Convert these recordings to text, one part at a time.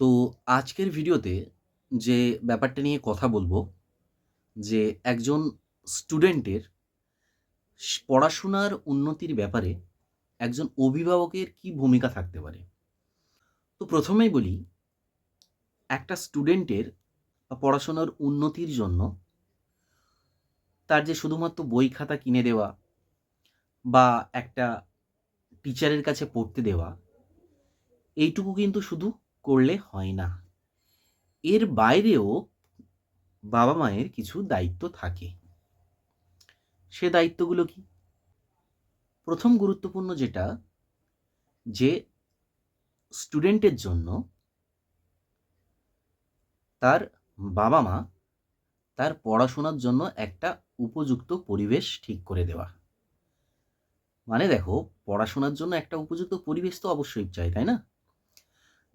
তো আজকের ভিডিওতে যে ব্যাপারটা নিয়ে কথা বলব, যে একজন স্টুডেন্টের পড়াশোনার উন্নতির ব্যাপারে একজন অভিভাবকের কি ভূমিকা থাকতে পারে। তো প্রথমেই বলি, একটা স্টুডেন্টের পড়াশোনার উন্নতির জন্য তার যে শুধুমাত্র বই খাতা কিনে দেওয়া বা একটা টিচারের কাছে পড়তে দেওয়া, এইটুকু কিন্তু শুধু করলে হয় না। এর বাইরেও বাবা মায়ের কিছু দায়িত্ব থাকে। সে দায়িত্বগুলো কি? প্রথম গুরুত্বপূর্ণ যেটা, যে স্টুডেন্টের জন্য তার বাবা মা তার পড়াশোনার জন্য একটা উপযুক্ত পরিবেশ ঠিক করে দেওয়া। মানে দেখো, পড়াশোনার জন্য একটা উপযুক্ত পরিবেশ তো অবশ্যই চাই, তাই না?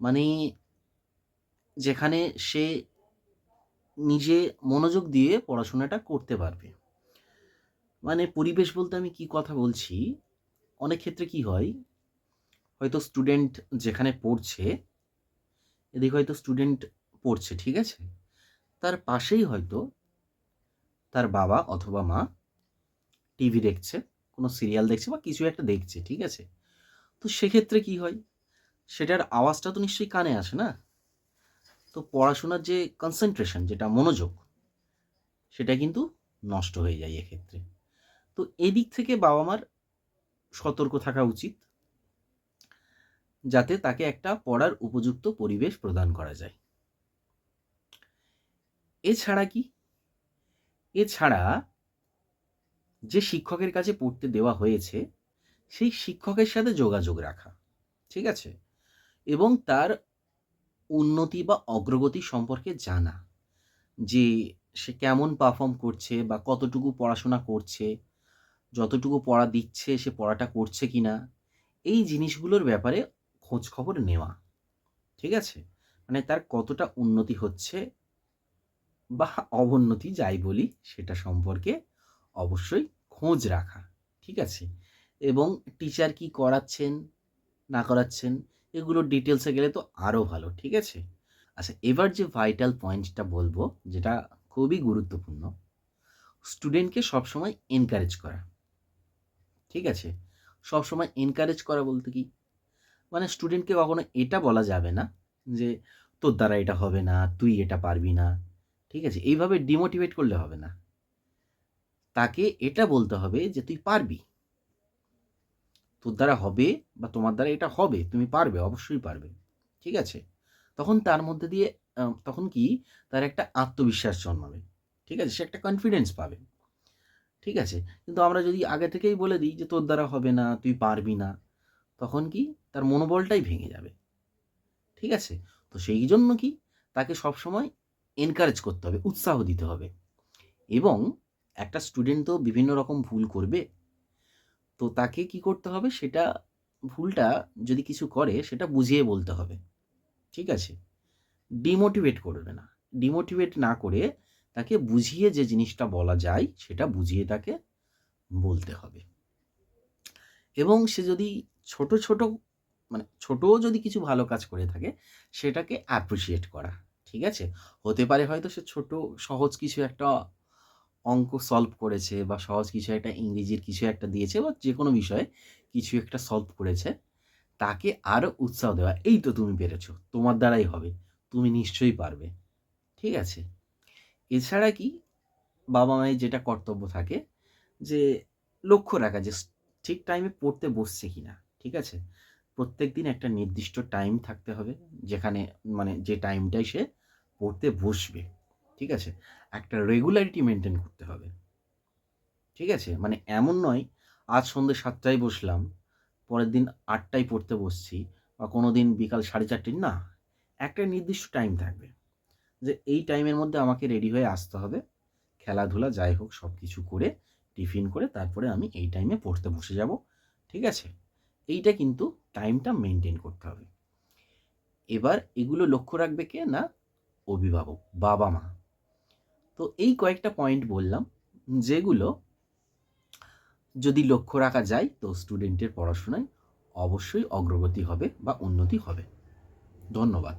মানে যেখানে সে নিজে মনোযোগ দিয়ে পড়াশোনাটা করতে পারবে। মানে পরিবেশ বলতে আমি কি কথা বলছি? অনেক ক্ষেত্রে কি হয়, হয়তো স্টুডেন্ট যেখানে পড়ছে, এদিকে হয়তো স্টুডেন্ট পড়ছে, ঠিক আছে? তার পাশেই হয়তো তার বাবা অথবা মা টিভি দেখছে, কোনো সিরিয়াল দেখছে বা কিছু একটা দেখছে, ঠিক আছে? তো সেক্ষেত্রে কি হয়? সেটার আওয়াজটা তো নিশ্চয়ই কানে আসে, না? তো পড়াশোনার যে কনসেন্ট্রেশন যেটা মনোযোগ, সেটা কিন্তু নষ্ট হয়ে যায় এক্ষেত্রে। তো এদিক থেকে বাবা মার সতর্ক থাকা উচিত, যাতে তাকে একটা পড়ার উপযুক্ত পরিবেশ প্রদান করা যায়। এছাড়া কি? এছাড়া যে শিক্ষকের কাছে পড়তে দেওয়া হয়েছে, সেই শিক্ষকের সাথে যোগাযোগ রাখা, ঠিক আছে? এবং তার উন্নতি বা অগ্রগতি সম্পর্কে জানা। যে সে কেমন পারফর্ম করছে বা কতটুকু পড়াশোনা করছে, যতটুকু পড়া দিচ্ছে, সে পড়াটা করছে কি না এই জিনিসগুলোর ব্যাপারে খোঁজ খবর নেওয়া। ঠিক আছে? মানে তার কতটা উন্নতি হচ্ছে বা অবনতি যাই বলি, সেটা সম্পর্কে অবশ্যই খোঁজ রাখা। ঠিক আছে? এবং টিচার কি করাচ্ছেন, না করাচ্ছেন এগুলো ডিটেলসে গেলে তো আরও ভালো, ঠিক আছে? আচ্ছা এবার যে ভাইটাল পয়েন্টটা বলব, যেটা খুবই গুরুত্বপূর্ণ স্টুডেন্টকে সবসময় এনকারেজ করা, ঠিক আছে? সবসময় এনকারেজ করা বলতে কি? মানে স্টুডেন্টকে কখনো এটা বলা যাবে না যে, তোর দ্বারা এটা হবে না, তুই এটা পারবি না। ঠিক আছে? এইভাবে ডিমোটিভেট করলে হবে না। তাকে এটা বলতে হবে যে, তুই পারবি। তোর দ্বারা হবে বা তোমার দ্বারা এটা হবে, তুমি পারবে, অবশ্যই পারবে। ঠিক আছে? তখন তার মধ্যে দিয়ে তখন কি? তার একটা আত্মবিশ্বাস জন্মাবে। ঠিক আছে? সে একটা কনফিডেন্স পাবে। ঠিক আছে? কিন্তু আমরা যদি আগে থেকেই বলে দিই যে তোর দ্বারা হবে না, তুই পারবি না, তখন কি? তার মনোবলটাই ভেঙে যাবে। ঠিক আছে? তো সেই জন্য কি? তাকে সবসময় এনকারেজ করতে হবে, উৎসাহ দিতে হবে। এবং একটা স্টুডেন্ট তো বিভিন্ন রকম ভুল করবে। তো তাকে কি করতে হবে? সেটা ভুলটা যদি কিছু করে, সেটা বুঝিয়ে বলতে হবে। ঠিক আছে? ডিমোটিভেট করবে না। ডিমোটিভেট না করে তাকে বুঝিয়ে যে জিনিসটা বলা যায়, সেটা বুঝিয়ে তাকে বলতে হবে। এবং সে যদি ছোট ছোট মানে ছোটও যদি কিছু ভালো কাজ করে থাকে, সেটাকে অ্যাপ্রিসিয়েট করা। ঠিক আছে? হতে পারে হয়তো সে ছোট, সহজ কিছু একটা অঙ্ক সলভ করেছে বা সহজ কিছু একটা ইংরেজির কিছু একটা দিয়েছে বা যে কোনো বিষয়ে কিছু একটা সলভ করেছে, তাকে আরও উৎসাহ দেওয়া, এই তো তুমি পেরেছ, তোমার দ্বারাই হবে, তুমি নিশ্চয়ই পারবে, ঠিক আছে? এছাড়া কি, বাবা মায়ের যেটা কর্তব্য থাকে যে লক্ষ্য রাখা যে ঠিক টাইমে পড়তে বসছে কি না ঠিক আছে? প্রত্যেক দিন একটা নির্দিষ্ট টাইম থাকতে হবে, যেখানে মানে যে টাইমটাই সে পড়তে বসবে। ঠিক আছে? একটা রেগুলারিটি মেনটেন করতে হবে। ঠিক আছে? মানে এমন নয়, আজ সন্ধ্যে সাতটায় বসলাম, পরের দিন আটটায় পড়তে বসছি, বা কোনো দিন বিকাল সাড়ে চারটের, না। একটা নির্দিষ্ট টাইম থাকবে, যে এই টাইমের মধ্যে আমাকে রেডি হয়ে আসতে হবে। খেলাধুলা, যাই হোক সব কিছু করে, টিফিন করে, তারপরে আমি এই টাইমে পড়তে বসে যাব। ঠিক আছে? এইটা কিন্তু টাইমটা মেনটেন করতে হবে। এবার এগুলো লক্ষ্য রাখবে কে? না, অভিভাবক বাবা মা তো এই কয়েকটা পয়েন্ট বললাম, যেগুলো যদি লক্ষ্য রাখা যায় তো স্টুডেন্টের পড়াশোনায় অবশ্যই অগ্রগতি হবে বা উন্নতি হবে। ধন্যবাদ।